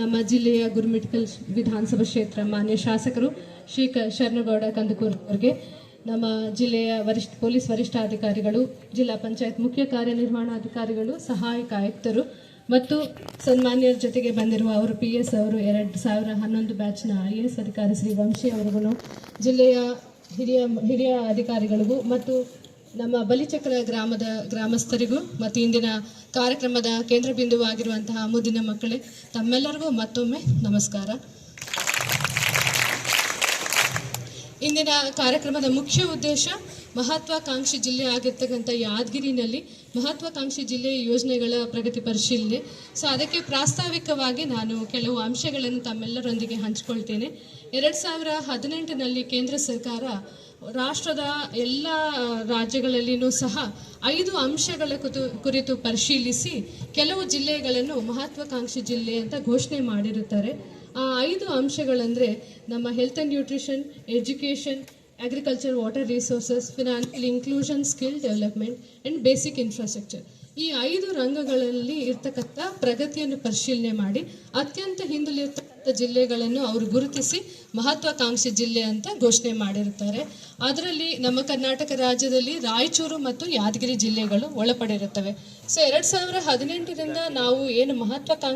ನಮ್ಮ ಜಿಲ್ಲೆಯ ಗುರುಮಿಟ್ಕಲ್ ವಿಧಾನಸಭಾ ಕ್ಷೇತ್ರ ಮಾನ್ಯ ಶಾಸಕರು ಶ್ರೀ ಶರಣಗೌಡ ಕಂದಕೂರ್ ಅವರಿಗೆ, ನಮ್ಮ ಜಿಲ್ಲೆಯ ವರಿಷ್ಠ, ಪೊಲೀಸ್ ವರಿಷ್ಠಾಧಿಕಾರಿಗಳು, ಜಿಲ್ಲಾ ಪಂಚಾಯತ್ ಮುಖ್ಯ ಕಾರ್ಯನಿರ್ವಹಣಾಧಿಕಾರಿಗಳು, ಸಹಾಯಕ ಆಯುಕ್ತರು ಮತ್ತು ಸನ್ಮಾನ್ಯರ ಜೊತೆಗೆ ಬಂದಿರುವ ಅವರು ಪಿ ಎಸ್ ಅವರು ಎರಡು ಸಾವಿರ ಹನ್ನೊಂದು ಬ್ಯಾಚ್ನ ಐ ಎ ಎಸ್ ಅಧಿಕಾರಿ ಶ್ರೀ ವಂಶಿ ಅವರಿಗೂ ಜಿಲ್ಲೆಯ ಹಿರಿಯ ಹಿರಿಯ ಅಧಿಕಾರಿಗಳಿಗೂ ಮತ್ತು ನಮ್ಮ ಬಲಿಚಕ್ರ ಗ್ರಾಮದ ಗ್ರಾಮಸ್ಥರಿಗೂ ಮತ್ತು ಇಂದಿನ ಕಾರ್ಯಕ್ರಮದ ಕೇಂದ್ರ ಬಿಂದುವಾಗಿರುವಂತಹ ಮುದಿನ ಮಕ್ಕಳೇ, ತಮ್ಮೆಲ್ಲರಿಗೂ ಮತ್ತೊಮ್ಮೆ ನಮಸ್ಕಾರ. ಇಂದಿನ ಕಾರ್ಯಕ್ರಮದ ಮುಖ್ಯ ಉದ್ದೇಶ ಮಹತ್ವಾಕಾಂಕ್ಷಿ ಜಿಲ್ಲೆ ಆಗಿರ್ತಕ್ಕಂಥ ಯಾದಗಿರಿನಲ್ಲಿ ಮಹತ್ವಾಕಾಂಕ್ಷಿ ಜಿಲ್ಲೆಯ ಯೋಜನೆಗಳ ಪ್ರಗತಿ ಪರಿಶೀಲನೆ. ಸೊ ಅದಕ್ಕೆ ಪ್ರಾಸ್ತಾವಿಕವಾಗಿ ನಾನು ಕೆಲವು ಅಂಶಗಳನ್ನು ತಮ್ಮೆಲ್ಲರೊಂದಿಗೆ ಹಂಚಿಕೊಳ್ತೇನೆ. ಎರಡು ಸಾವಿರ ಕೇಂದ್ರ ಸರ್ಕಾರ ರಾಷ್ಟ್ರದ ಎಲ್ಲ ರಾಜ್ಯಗಳಲ್ಲಿಯೂ ಸಹ ಐದು ಅಂಶಗಳ ಕುತು, ಕುರಿತು ಪರಿಶೀಲಿಸಿ ಕೆಲವು ಜಿಲ್ಲೆಗಳನ್ನು ಮಹತ್ವಾಕಾಂಕ್ಷಿ ಜಿಲ್ಲೆ ಅಂತ ಘೋಷಣೆ ಮಾಡಿರುತ್ತಾರೆ. ಆ ಐದು ಅಂಶಗಳಂದರೆ ನಮ್ಮ health and nutrition education agriculture water resources financial inclusion skill development and basic infrastructure ಈ ಐದು ರಂಗಗಳಲ್ಲಿ ಇರ್ತಕ್ಕಂಥ ಪ್ರಗತಿಯನ್ನು ಪರಿಶೀಲನೆ ಮಾಡಿ, ಅತ್ಯಂತ ಹಿಂದುಳಿರ್ತಕ್ಕಂಥ ಜಿಲ್ಲೆಗಳನ್ನು ಅವರು ಗುರುತಿಸಿ ಮಹತ್ವಾಕಾಂಕ್ಷಿ ಜಿಲ್ಲೆ ಅಂತ ಘೋಷಣೆ ಮಾಡಿರುತ್ತಾರೆ ಅದರಲ್ಲಿ ನಮ್ಮ ಕರ್ನಾಟಕ ರಾಜ್ಯದಲ್ಲಿ ರಾಯಚೂರು ಮತ್ತು ಯಾದಗಿರಿ ಜಿಲ್ಲೆಗಳು ಒಳಪಡಿರುತ್ತವೆ. ಸೊ ಎರಡು ಸಾವಿರ ಹದಿನೆಂಟರಿಂದ ನಾವು ಏನು ಮಹತ್ವಾಕಾಂಕ್ಷಿ